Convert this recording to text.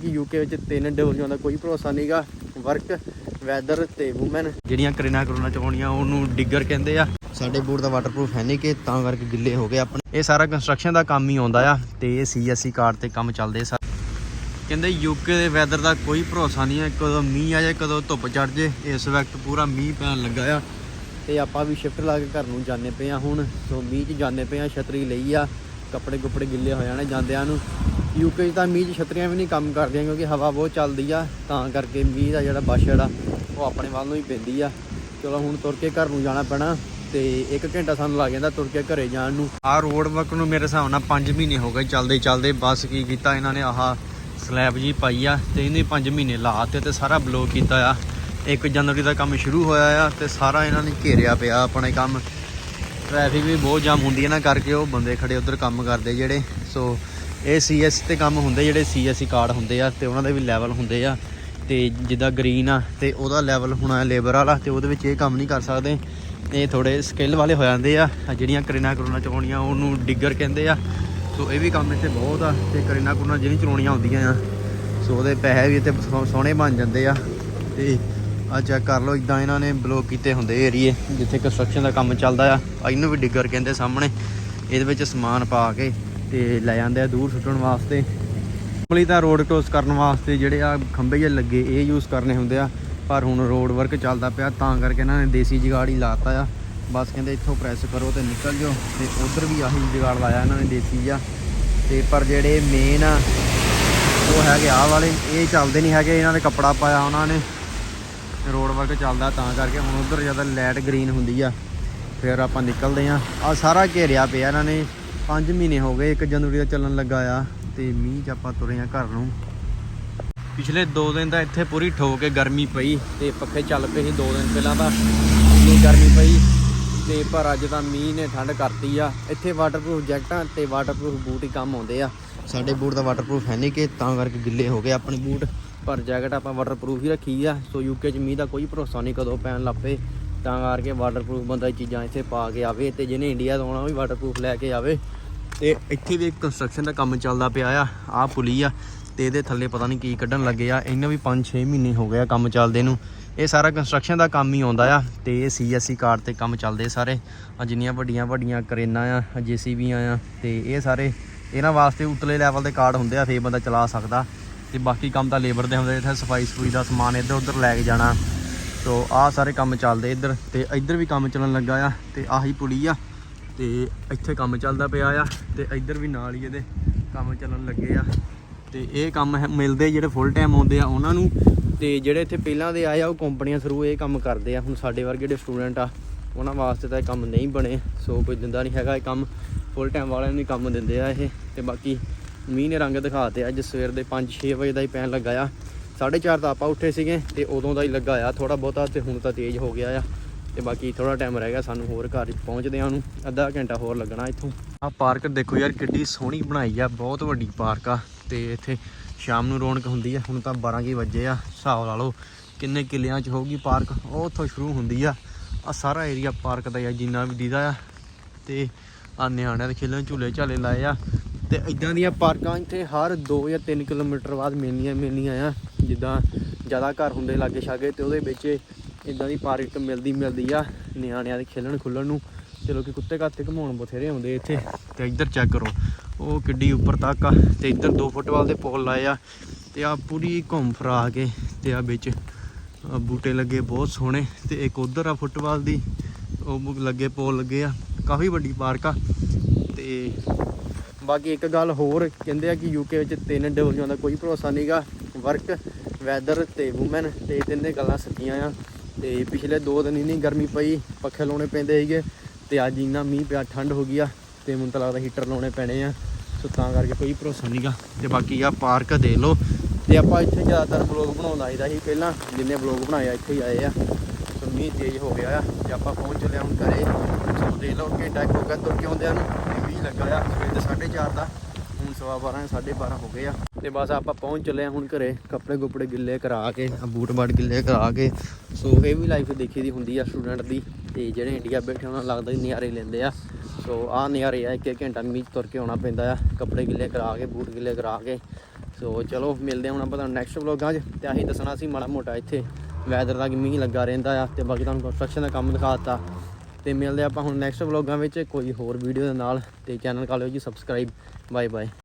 ਕਿ ਯੂਕੇ ਵਿੱਚ ਤਿੰਨ ਡਿਵੀਜ਼ਨਾਂ ਦਾ ਕੋਈ ਭਰੋਸਾ ਨਹੀਂਗਾ ਵਰਕ ਵੈਦਰ ਤੇ ਔਮਨ ਜਿਹੜੀਆਂ ਕਰੇਨਾ ਕਰੋਨਾ ਚਵਾਉਣੀਆਂ ਉਹਨੂੰ ਡਿੱਗਰ ਕਹਿੰਦੇ ਆ। ਸਾਡੇ ਬੂਟ ਦਾ ਵਾਟਰਪ੍ਰੂਫ ਹੈ ਨਹੀਂ ਕਿ ਤਾਂ ਕਰਕੇ ਗਿੱਲੇ ਹੋ ਗਏ ਆਪਣੇ। ਇਹ ਸਾਰਾ ਕੰਸਟਰਕਸ਼ਨ ਦਾ ਕੰਮ ਹੀ ਆਉਂਦਾ ਆ ਤੇ ਇਹ ਸੀਐਸਸੀ ਕਾਰਡ ਤੇ ਕੰਮ ਚੱਲਦੇ ਸਾ ਕਹਿੰਦੇ ਯੂਕੇ ਦੇ ਵੈਦਰ ਦਾ ਕੋਈ ਭਰੋਸਾ ਨਹੀਂ ਹੈ ਕਦੋਂ ਮੀਂਹ ਆ ਜਾਏ, ਕਦੋਂ ਧੁੱਪ ਚੜ ਜੇ, ਇਸ ਵਕਤ ਪੂਰਾ ਮੀਂਹ ਪੈਣ ਲੱਗਾ ਆ। ਤੇ ਆਪਾਂ ਵੀ ਸ਼ਿਫਟ ਲਾ ਕੇ ਘਰ ਨੂੰ ਜਾਂਦੇ ਪਏ ਆ ਹੁਣ, ਸੋ ਮੀਂਹ 'ਚ ਜਾਂਦੇ ਪਏ ਆ ਛਤਰੀ ਲਈ ਆ। ਕੱਪੜੇ ਕੁੱਪੜੇ ਗਿੱਲੇ ਹੋ ਜਾਣੇ ਜਾਂਦਿਆਂ ਨੂੰ। ਯੂਕੇ 'ਚ ਤਾਂ ਮੀਂਹ 'ਚ ਛਤਰੀਆਂ ਵੀ ਨਹੀਂ ਕੰਮ ਕਰਦੀਆਂ ਕਿਉਂਕਿ ਹਵਾ ਬਹੁਤ ਚੱਲਦੀ ਆ, ਤਾਂ ਕਰਕੇ ਮੀਂਹ ਦਾ ਜਿਹੜਾ ਬਾਸ਼ੜ ਆ ਉਹ ਆਪਣੇ ਵੱਲ ਨੂੰ ਹੀ ਪੈਂਦੀ ਆ। ਚਲੋ ਹੁਣ ਤੁਰ ਕੇ ਘਰ ਨੂੰ ਜਾਣਾ ਪੈਣਾ ਤੇ 1 ਘੰਟਾ ਸਾਨੂੰ ਲੱਗ ਜਾਂਦਾ ਤੁਰ ਕੇ ਘਰੇ ਜਾਣ ਨੂੰ। ਆਹ ਰੋਡ ਵਰਕ ਨੂੰ ਮੇਰੇ ਹਿਸਾਬ ਨਾਲ 5 ਮਹੀਨੇ ਹੋ ਗਏ ਚੱਲਦੇ ਚੱਲਦੇ, ਬਸ ਕੀ ਕੀਤਾ ਇਹਨਾਂ ਨੇ, ਆਹ ਸਲੈਬ ਜੀ ਪਾਈ ਆ ਤੇ ਇਹਨੇ 5 ਮਹੀਨੇ ਲਾਤੇ ਤੇ ਸਾਰਾ ਬਲੌਕ ਕੀਤਾ ਆ। 1 ਜਨਵਰੀ ਦਾ ਕੰਮ ਸ਼ੁਰੂ ਹੋਇਆ ਆ ਤੇ ਸਾਰਾ ਇਹਨਾਂ ਨੇ ਘੇਰਿਆ ਪਿਆ ਆਪਣੇ ਕੰਮ। ਟ੍ਰੈਫਿਕ ਵੀ ਬਹੁਤ ਜਾਮ ਹੁੰਦੀ ਹੈ ਨਾ ਕਰਕੇ ਉਹ ਬੰਦੇ ਖੜੇ ਉਧਰ ਕੰਮ ਕਰਦੇ ਜਿਹੜੇ। ਸੋ ਇਹ ਸੀਐਸ ਤੇ ਕੰਮ ਹੁੰਦੇ ਜਿਹੜੇ ਸੀਐਸਸੀ ਕਾਰਡ ਹੁੰਦੇ ਆ ਤੇ ਉਹਨਾਂ ਦੇ ਵੀ ਲੈਵਲ ਹੁੰਦੇ ਆ। ਤੇ ਜਿੱਦਾਂ ਗ੍ਰੀਨ ਆ ਤੇ ਉਹਦਾ ਲੈਵਲ ਹੋਣਾ ਲੇਬਰ ਵਾਲਾ ਤੇ ਉਹਦੇ ਵਿੱਚ ਇਹ ਕੰਮ ਨਹੀਂ ਕਰ ਸਕਦੇ। ਇਹ ਥੋੜੇ ਸਕਿੱਲ ਵਾਲੇ ਹੋ ਜਾਂਦੇ ਆ। ਜਿਹੜੀਆਂ ਕਰੇਨਾ ਕਰੋਨਾ ਚਲਾਉਣੀਆਂ ਉਹਨੂੰ ਡਿੱਗਰ ਕਹਿੰਦੇ ਆ। ਸੋ ਇਹ ਵੀ ਕੰਮ ਇੱਥੇ ਬਹੁਤ ਆ ਤੇ ਕਰੇਨਾ ਕਰੋਨਾ ਜਿਹੜੀ ਚਲਾਉਣੀਆਂ ਹੁੰਦੀਆਂ ਆ। ਸੋ ਉਹਦੇ ਪੈਸੇ ਵੀ ਇੱਥੇ ਸੋਹਣੇ ਬਣ ਜਾਂਦੇ ਆ। ਤੇ ਆ ਚੈੱਕ ਕਰ ਲਓ ਇਦਾਂ ਇਹਨਾਂ ਨੇ ਬਲੌਕ ਕੀਤੇ ਹੁੰਦੇ ਏਰੀਏ ਜਿੱਥੇ ਕੰਸਟਰਕਸ਼ਨ ਦਾ ਕੰਮ ਚੱਲਦਾ ਆ। ਇਹਨੂੰ ਵੀ ਡਿੱਗਰ ਕਹਿੰਦੇ ਸਾਹਮਣੇ। ਇਹਦੇ ਵਿੱਚ ਸਮਾਨ ਪਾ ਕੇ ਤੇ ਲੈ ਜਾਂਦੇ ਆ ਦੂਰ ਸੁੱਟਣ ਵਾਸਤੇ। ਨੋਰਮਲੀ ਤਾਂ ਰੋਡ ਕ੍ਰੋਸ ਕਰਨ ਵਾਸਤੇ ਜਿਹੜੇ ਆ ਖੰਭੇ ਜਿਹੇ ਲੱਗੇ, ਇਹ ਯੂਜ਼ ਕਰਨੇ ਹੁੰਦੇ ਆ। ਪਰ ਹੁਣ ਰੋਡ ਵਰਕ ਚੱਲਦਾ ਪਿਆ, ਤਾਂ ਕਰਕੇ ਇਹਨਾਂ ਨੇ ਦੇਸੀ ਜੁਗਾੜ ਹੀ ਲਾਤਾ ਆ। ਬਸ ਕਹਿੰਦੇ ਇੱਥੋਂ ਪ੍ਰੈਸ ਕਰੋ ਤੇ ਨਿਕਲ ਜਾਓ। ਤੇ ਉਧਰ ਵੀ ਆਹੀ ਜੁਗਾੜ ਲਾਇਆ ਇਹਨਾਂ ਨੇ ਦੇਸੀ ਆ ਤੇ ਪਰ ਜਿਹੜੇ ਮੇਨ ਆ, ਉਹ ਹੈਗੇ ਆ ਵਾਲੇ, ਇਹ ਚੱਲਦੇ ਨਹੀਂ ਹੈਗੇ। ਇਹਨਾਂ ਨੇ ਕੱਪੜਾ ਪਾਇਆ ਉਹਨਾਂ ਨੇ। ਰੋਡ ਵਰਕ ਚੱਲਦਾ ਤਾਂ ਕਰਕੇ ਹੁਣ ਉਧਰ ਜ਼ਿਆਦਾ ਲਾਈਟ ਗ੍ਰੀਨ ਹੁੰਦੀ ਆ। ਫਿਰ ਆਪਾਂ ਨਿਕਲਦੇ ਆ ਆ ਸਾਰਾ ਘੇਰਿਆ ਪਿਆ ਇਹਨਾਂ ਨੇ। 5 ਮਹੀਨੇ ਹੋ ਗਏ 1 ਜਨਵਰੀ ਦਾ ਚੱਲਣ ਲੱਗਾ ਆ ਤੇ ਮੀਂਹ 'ਚ ਆਪਾਂ ਤੁਰੇ ਆ ਘਰ ਨੂੰ। ਪਿਛਲੇ 2 ਦਿਨ ਤਾਂ ਇੱਥੇ ਪੂਰੀ ਠੋਕ ਕੇ ਗਰਮੀ ਪਈ ਤੇ ਪੱਖੇ ਚੱਲ ਪਏ ਸੀ 2 ਦਿਨ ਪਹਿਲਾਂ ਤਾਂ। ਇੰਨੀ ਗਰਮੀ ਪਈ ਤੇ ਪਰ ਅੱਜ ਤਾਂ ਮੀਂਹ ਨੇ ਠੰਡ ਕਰਤੀ ਆ। ਇੱਥੇ ਵਾਟਰਪ੍ਰੂਫ ਜੈਕਟਾਂ ਤੇ ਵਾਟਰਪ੍ਰੂਫ ਬੂਟ ਹੀ ਕੰਮ ਆਉਂਦੇ ਆ। ਸਾਡੇ ਬੂਟ ਦਾ ਵਾਟਰਪ੍ਰੂਫ ਹੈ ਨਹੀਂ ਕਿ ਤਾਂ ਕਰਕੇ ਗਿੱਲੇ ਹੋ ਗਏ ਆਪਣੇ ਬੂਟ। ਪਰ ਜੈਕਟ ਆਪਾਂ ਵਾਟਰਪ੍ਰੂਫ ਹੀ ਰੱਖੀ ਆ, ਸੋ ਯੂਕੇ 'ਚ ਮੀਂਹ ਦਾ ਕੋਈ ਭਰੋਸਾ ਨਹੀਂ ਕਦੋਂ ਪੈਣ ਲੱਪੇ ਤਾਂ ਕਰਕੇ ਵਾਟਰਪ੍ਰੂਫ ਬੰਦਾ ਇਹ ਚੀਜ਼ਾਂ ਇੱਥੇ ਪਾ ਕੇ ਆਵੇ ਤੇ ਜਿਹਨੇ ਇੰਡੀਆ ਤੋਂ ਆਉਣਾ ਉਹ ਵੀ ਵਾਟਰਪ੍ਰੂਫ ਲੈ ਕੇ ਆਵੇ। ਤੇ ਇੱਥੇ ਵੀ ਇੱਕ ਕੰਸਟਰਕਸ਼ਨ ਦਾ ਕੰਮ ਚੱਲਦਾ ਪਿਆ ਆ, ਆਹ ਪੁਲੀ ਆ ਤੇ ਇਹਦੇ ਥੱਲੇ ਪਤਾ ਨਹੀਂ ਕੀ ਕੱਢਣ ਲੱਗੇ ਆ ਇਹਨਾਂ ਵੀ 5-6 ਮਹੀਨੇ ਹੋ ਗਏ ਆ ਕੰਮ ਚੱਲਦੇ ਨੂੰ। ਇਹ ਸਾਰਾ ਕੰਸਟਰਕਸ਼ਨ ਦਾ ਕੰਮ ਹੀ ਆਉਂਦਾ ਆ ਤੇ ਇਹ ਸੀਐਸਸੀ ਕਾਰਡ ਤੇ ਕੰਮ ਚੱਲਦੇ ਸਾਰੇ। ਆ ਜਿੰਨੀਆਂ ਵੱਡੀਆਂ ਵੱਡੀਆਂ ਕਰੇਨਾਂ ਆ ਜੀਸੀਬੀਆਂ ਆ ਤੇ ਇਹ ਸਾਰੇ, ਇਹਨਾਂ ਵਾਸਤੇ ਉਤਲੇ ਲੈਵਲ ਦੇ ਕਾਰਡ ਹੁੰਦੇ ਆ, ਫੇਰ ਬੰਦਾ ਚਲਾ ਸਕਦਾ। ਤੇ ਬਾਕੀ ਕੰਮ ਤਾਂ ਲੇਬਰ ਦੇ ਹੁੰਦੇ ਇੱਥੇ ਸਫ਼ਾਈ ਸਫੂਈ ਦਾ ਸਮਾਨ ਇੱਧਰ ਉੱਧਰ ਲੈ ਕੇ ਜਾਣਾ। ਸੋ ਆਹ ਸਾਰੇ ਕੰਮ ਚੱਲਦੇ ਇੱਧਰ, ਤੇ ਇੱਧਰ ਵੀ ਕੰਮ ਚੱਲਣ ਲੱਗਾ ਆ, ਤੇ ਆਹੀ ਪੁਲੀ ਆ, ਤੇ ਇੱਥੇ ਕੰਮ ਚੱਲਦਾ ਪਿਆ ਆ, ਤੇ ਇੱਧਰ ਵੀ ਨਾਲ ਹੀ ਇਹਦੇ ਕੰਮ ਚੱਲਣ ਲੱਗੇ ਆ। ਤੇ ਇਹ ਕੰਮ ਹੈ- ਮਿਲਦੇ ਜਿਹੜੇ ਫੁੱਲ ਟਾਈਮ ਆਉਂਦੇ ਆ ਉਹਨਾਂ ਨੂੰ, ਤੇ ਜਿਹੜੇ ਇੱਥੇ ਪਹਿਲਾਂ ਦੇ ਆਏ ਆ, ਉਹ ਕੰਪਨੀਆਂ ਥਰੂ ਇਹ ਕੰਮ ਕਰਦੇ ਆ। ਹੁਣ ਸਾਡੇ ਵਰਗੇ ਜਿਹੜੇ ਸਟੂਡੈਂਟ ਆ, ਉਹਨਾਂ ਵਾਸਤੇ ਤਾਂ ਇਹ ਕੰਮ ਨਹੀਂ ਬਣੇ ਸੋ ਕੋਈ ਦਿੰਦਾ ਨਹੀਂ ਹੈਗਾ ਇਹ ਕੰਮ। ਫੁੱਲ ਟਾਈਮ ਵਾਲਿਆਂ ਨੂੰ ਹੀ ਕੰਮ ਦਿੰਦੇ ਆ ਇਹ, ਤੇ ਬਾਕੀ ਮੀਂਹ ਨੇ ਰੰਗ ਦਿਖਾਤੇ ਅੱਜ ਸਵੇਰ ਦੇ 5-6 ਵਜੇ ਦਾ ਹੀ ਪੈਣ ਲੱਗਾ ਆ। 4:30 ਤਾਂ ਆਪਾਂ ਉੱਠੇ ਸੀਗੇ ਤੇ ਉਦੋਂ ਦਾ ਹੀ ਲੱਗਾ ਆ। ਥੋੜਾ ਬਹੁਤਾ ਤੇ ਹੁਣ ਤਾਂ ਤੇਜ਼ ਹੋ ਗਿਆ ਆ। ਤੇ ਬਾਕੀ ਥੋੜਾ ਟਾਈਮ ਰਹਿ ਗਿਆ ਸਾਨੂੰ ਹੋਰ ਘਰ ਪਹੁੰਚਦੇ ਆ ਨੂੰ। ਅੱਧਾ ਘੰਟਾ ਹੋਰ ਲੱਗਣਾ ਇੱਥੋਂ। ਆ ਪਾਰਕ ਦੇਖੋ ਯਾਰ, ਕਿੱਡੀ ਸੋਹਣੀ ਬਣਾਈ ਆ। ਬਹੁਤ ਵੱਡੀ ਪਾਰਕ ਆ। ਤੇ ਇੱਥੇ ਸ਼ਾਮ ਨੂੰ ਰੌਣਕ ਹੁੰਦੀ ਆ। ਹੁਣ ਤਾਂ 12 ਕੀ ਵਜੇ ਆ। ਹਿਸਾਬ ਲਾ ਲਓ ਕਿੰਨੇ ਕਿੱਲਿਆਂ 'ਚ ਹੋਊਗੀ ਪਾਰਕ। ਉਹ ਉੱਥੋਂ ਸ਼ੁਰੂ ਹੁੰਦੀ ਆ। ਆ ਸਾਰਾ ਏਰੀਆ ਪਾਰਕ ਦਾ ਆ ਜਿੰਨਾ ਵੀ ਦੀਦਾ ਆ। ਤੇ ਆ ਨਿਆਣਿਆਂ ਦੇ ਖੇਲਣ ਝੂਲੇ ਝਾਲੇ ਲਾਏ ਆ। ਤੇ ਇਦਾਂ ਦੀਆਂ ਪਾਰਕਾਂ ਇੱਥੇ ਹਰ 2 ਜਾਂ 3 ਕਿਲੋਮੀਟਰ ਬਾਅਦ ਮਿਲਣੀਆਂ ਮਿਲਣੀਆਂ ਆ। ਜਿੱਦਾਂ ਜ਼ਿਆਦਾ ਘਰ ਹੁੰਦੇ ਲਾਗੇ ਛਾਗੇ ਤੇ ਉਹਦੇ ਵਿੱਚ ਇਦਾਂ ਦੀ ਪਾਰਕ ਮਿਲਦੀ ਮਿਲਦੀ ਆ ਨਿਆਣਿਆਂ ਦੇ ਖੇਲਣ ਖੁੱਲਣ ਨੂੰ ਤੇ ਲੋਕੀ ਕੁੱਤੇ ਕਾਤੇ ਘਮਾਉਣ ਬਥੇਰੇ ਆਉਂਦੇ ਇੱਥੇ। ਤੇ ਇੱਧਰ ਚੈੱਕ ਕਰੋ, ਉਹ ਕਿੱਡੀ ਉੱਪਰ ਤੱਕ ਆ ਤੇ ਇੱਧਰ 2 ਫੁੱਟਬਾਲ ਦੇ ਪੋਲ ਲਾਏ ਆ ਤੇ ਆ ਪੂਰੀ ਘੁੰਮ ਫਰਾ ਕੇ ਤੇ ਆ ਵਿੱਚ ਬੂਟੇ ਲੱਗੇ ਬਹੁਤ ਸੋਹਣੇ ਤੇ ਇੱਕ ਉਧਰ ਆ ਫੁੱਟਬਾਲ ਦੀ, ਉਹ ਲੱਗੇ ਪੋਲ ਲੱਗੇ ਆ, ਕਾਫੀ ਵੱਡੀ ਪਾਰਕ ਆ ਤੇ ਬਾਕੀ ਇੱਕ ਗੱਲ ਹੋਰ, ਕਹਿੰਦੇ ਆ ਕਿ ਯੂਕੇ ਵਿੱਚ ਤਿੰਨ ਡਿਵੀਜ਼ਨਾਂ ਦਾ ਕੋਈ ਭਰੋਸਾ ਨਹੀਂਗਾ ਵਰਕ ਵੈਦਰ ਤੇ ਔਮਨ ਤੇ ਇਹ ਤਿੰਨੇ ਗੱਲਾਂ ਸੱਚੀਆਂ ਆ। ਤੇ ਪਿਛਲੇ 2 ਦਿਨ ਇੰਨੀ ਗਰਮੀ ਪਈ, ਪੱਖੇ ਲਾਉਣੇ ਪੈਂਦੇ ਸੀਗੇ, ਤੇ ਅੱਜ ਇੰਨਾ ਮੀਂਹ ਪਿਆ, ਠੰਡ ਹੋ ਗਈ ਆ, ਤੇ ਮੈਨੂੰ ਤਾਂ ਲੱਗਦਾ ਹੀਟਰ ਲਾਉਣੇ ਪੈਣੇ ਆ। ਸੋ ਤਾਂ ਕਰਕੇ ਕੋਈ ਭਰੋਸਾ ਨਹੀਂਗਾ। ਤੇ ਬਾਕੀ ਆ ਪਾਰਕ ਦੇ ਲਓ। ਤੇ ਆਪਾਂ ਇੱਥੇ ਜ਼ਿਆਦਾਤਰ ਬਲੌਗ ਬਣਾਉਂਦਾ ਆਈਦਾ ਸੀ ਪਹਿਲਾਂ, ਜਿੰਨੇ ਬਲੌਗ ਬਣਾਏ ਆ, ਇੱਥੇ ਹੀ ਆਏ ਆ। ਸੋ ਮੀਂਹ ਤੇਜ਼ ਹੋ ਗਿਆ ਆ, ਤੇ ਆਪਾਂ ਪਹੁੰਚ ਚੱਲੇ ਹੁਣ ਘਰੇ। ਸੋ ਦੇ ਲਓ ਘੰਟਾ ਇੱਕ ਹੋ ਗਿਆ ਤੁਰ ਕੇ ਆਉਂਦਿਆਂ ਨੂੰ। ਤੇ ਲੱਗਾ ਆ ਸਵੇਰ ਦੇ 4:30 ਦਾ। ਹੁਣ ਸਵਾ 12 12:30 ਹੋ ਗਏ ਆ। ਤੇ ਬਸ ਆਪਾਂ ਪਹੁੰਚ ਚੱਲੇ ਆ ਹੁਣ ਘਰੇ। ਕੱਪੜੇ ਗੁੱਪੜੇ ਗਿੱਲੇ ਕਰਾ ਕੇ ਬੂਟ ਬਾਟ ਗਿੱਲੇ ਕਰਾ ਕੇ। ਸੋ ਇਹ ਵੀ ਲਾਈਫ ਦੇਖੀ ਦੀ ਹੁੰਦੀ ਆ ਸਟੂਡੈਂਟ ਦੀ। ਤੇ ਜਿਹੜੇ ਇੰਡੀਆ ਬੈਠੇ ਉਹਨਾਂ ਨੂੰ ਲੱਗਦਾ ਹੀ ਨਜ਼ਾਰੇ ਲੈਂਦੇ ਆ। ਸੋ ਆਹ ਨਜ਼ਾਰੇ ਆ ਇੱਕ ਇੱਕ ਘੰਟਾ ਮੀਂਹ ਤੁਰ ਕੇ ਆਉਣਾ ਪੈਂਦਾ ਆ। ਕੱਪੜੇ ਗਿੱਲੇ ਕਰਾ ਕੇ, ਬੂਟ ਗਿੱਲੇ ਕਰਾ ਕੇ। ਸੋ ਚਲੋ, ਮਿਲਦੇ ਹਾਂ ਹੁਣ ਆਪਾਂ ਤੁਹਾਨੂੰ ਨੈਕਸਟ ਵਲੋਗਾਂ 'ਚ। ਤੇ ਆਹੀ ਦੱਸਣਾ ਸੀ ਮਾੜਾ ਮੋਟਾ ਇੱਥੇ। ਵੈਦਰ ਦਾ ਕਿ ਮੀਂਹ ਲੱਗਾ ਰਹਿੰਦਾ ਆ। ਤੇ ਬਾਕੀ ਤੁਹਾਨੂੰ ਕੰਸਟਰਕਸ਼ਨ ਦਾ ਕੰਮ ਦਿਖਾ ਦਿੱਤਾ। ਤੇ ਮਿਲਦੇ ਆਪਾਂ ਹੁਣ ਨੈਕਸਟ ਵਲੋਗਾਂ ਵਿੱਚ, ਕੋਈ ਹੋਰ ਵੀਡੀਓ ਦੇ ਨਾਲ, ਤੇ ਚੈਨਲ ਕਰ ਲਿਓ ਜੀ ਸਬਸਕ੍ਰਾਈਬ ਬਾਏ ਬਾਏ